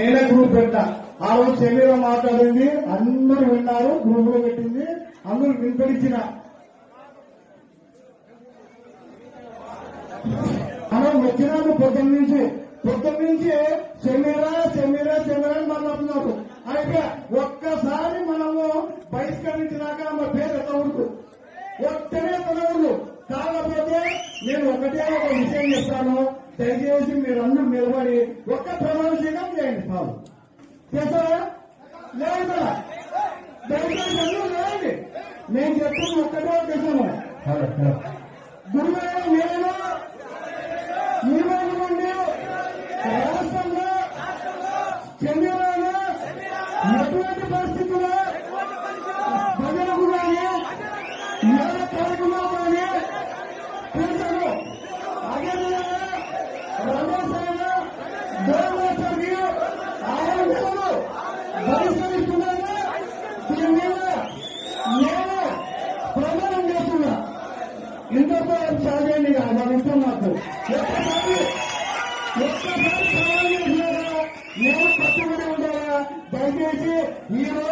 నేనే గ్రూప్ పెట్టా. ఆ రోజు సెమీలో మాట్లాడింది అందరూ విన్నారు గ్రూప్లో పెట్టింది అందరూ వినిపించిన. మనం వచ్చినాము పొద్దున్న నుంచి. పొద్దున్న నుంచి సెమీరా సెమీరా సెమీరా అని మాట్లాడుతున్నారు. అయితే ఒక్కసారి మనము బహిష్కరించినాక మన పేరు ఎత్తకూడదు. ఒక్కనే ఎత్తకూడదు. కాకపోతే నేను ఒకటే ఒక విషయం చెప్తాను. దయచేసి మీరందరూ నిలబడి ఒక్క ప్రమాణ చేయడం చేయండి చాలు చేస్తారా లేదు కదా దయచేసి అందరూ లేదండి నేను చెప్పింది ఒక్కటే చేశాను గురుగారు నేను ఈ రోజు నుండి రాష్ట్రంలో చంద్రబాబు ఎటువంటి పరిస్థితుల్లో ప్రజలకు కానీ ఏ కార్యక్రమం కానీ బహిష్కరిస్తున్నాను దీని మీద నేను ప్రమాణం చేస్తున్నా ఇంతతో సాగండి మన ఇష్టం నాకు ఒక్కసారి ఒక్కసారి ప్రమాణం చేసినాక నేను కట్టుబడి ఉండాలా దయచేసి ఈ రోజు